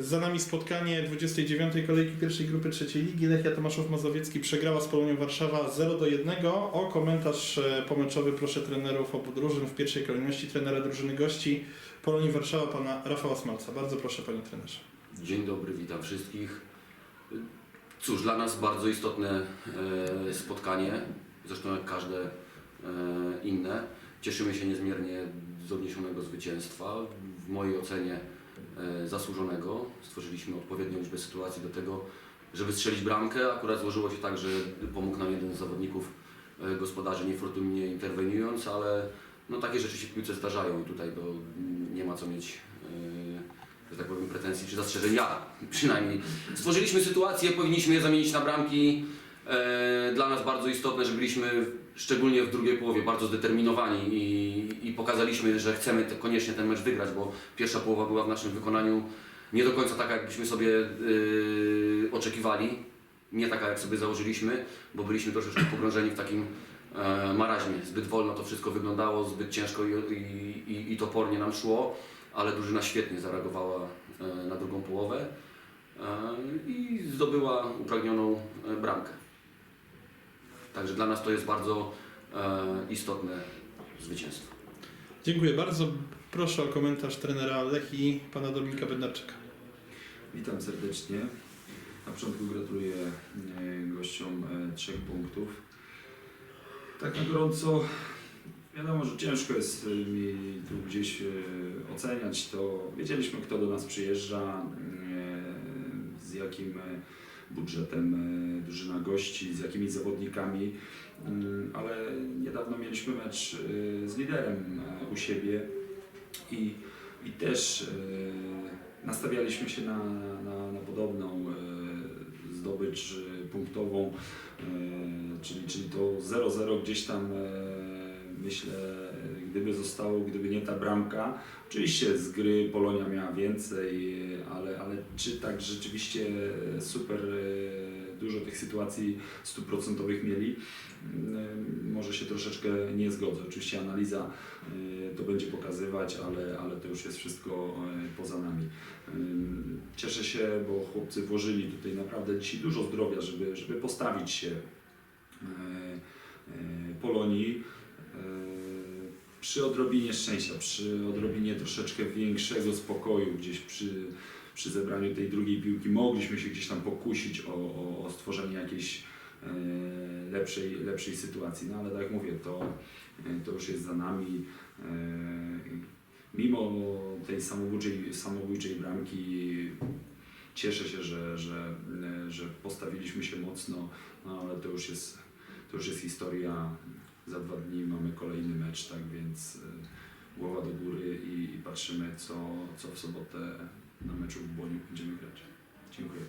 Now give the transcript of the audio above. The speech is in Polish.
Za nami spotkanie 29. kolejki pierwszej grupy trzeciej ligi. Lechia Tomaszów Mazowiecki przegrała z Polonią Warszawa 0 do 1. O komentarz e, pomeczowy proszę trenerów obu drużyn. W pierwszej kolejności trenera drużyny gości Polonii Warszawa, pana Rafała Smalca. Bardzo proszę panie trenerze. Dzień dobry, witam wszystkich. Cóż, dla nas bardzo istotne e, spotkanie, zresztą jak każde e, inne. Cieszymy się niezmiernie z odniesionego zwycięstwa. W mojej ocenie zasłużonego. Stworzyliśmy odpowiednią liczbę sytuacji do tego, żeby strzelić bramkę. Akurat złożyło się tak, że pomógł nam jeden z zawodników e, gospodarzy niefortunnie interweniując, ale no, takie rzeczy się w piłce zdarzają i tutaj mm, nie ma co mieć e, że tak powiem, pretensji czy zastrzeżeń. Ja przynajmniej. Stworzyliśmy sytuację, powinniśmy je zamienić na bramki. E, dla nas bardzo istotne, że byliśmy szczególnie w drugiej połowie bardzo zdeterminowani i, i pokazaliśmy, że chcemy te, koniecznie ten mecz wygrać, bo pierwsza połowa była w naszym wykonaniu nie do końca taka, jakbyśmy sobie y, oczekiwali. Nie taka, jak sobie założyliśmy, bo byliśmy troszeczkę pogrążeni w takim e, maraźmie. Zbyt wolno to wszystko wyglądało, zbyt ciężko i, i, i, topornie nam szło, ale drużyna świetnie zareagowała e, na drugą połowę i zdobyła upragnioną bramkę. Także dla nas to jest bardzo e, istotne zwycięstwo. Dziękuję bardzo. Proszę o komentarz trenera Lechi, pana Dominika Bednarczyka. Witam serdecznie. Na początku gratuluję e, gościom e, trzech punktów. Tak na gorąco, wiadomo, że ciężko jest mi tu gdzieś oceniać to. Wiedzieliśmy, kto do nas przyjeżdża, z jakim budżetem e, drużyna gości, z jakimi zawodnikami, Mm, ale niedawno mieliśmy mecz e, z liderem e, u siebie i, i też nastawialiśmy się na, na, na podobną zdobycz punktową, czyli, czyli to 0-0 gdzieś tam myślę, gdyby zostało, gdyby nie ta bramka. Oczywiście z gry Polonia miała więcej, ale, ale czy tak rzeczywiście super e, dużo tych sytuacji stuprocentowych mieli? E, Może się troszeczkę nie zgodzę. Oczywiście analiza e, to będzie pokazywać, ale, ale to już jest wszystko poza nami. Cieszę się, bo chłopcy włożyli tutaj naprawdę dzisiaj dużo zdrowia, żeby, żeby postawić się Polonii. Przy odrobinie szczęścia, przy odrobinie troszeczkę większego spokoju, gdzieś przy, przy zebraniu tej drugiej piłki mogliśmy się gdzieś tam pokusić o, o, o stworzenie jakiejś e, lepszej, lepszej sytuacji. No ale tak jak mówię, to, to już jest za nami. E, Mimo tej samobójczej, samobójczej bramki cieszę się, że, że, że postawiliśmy się mocno, no ale to już jest, to już jest historia. Za dwa dni mamy kolejny mecz, tak więc e, głowa do góry i, i patrzymy, co, co w sobotę na meczu w Błoniu będziemy grać. Dziękuję.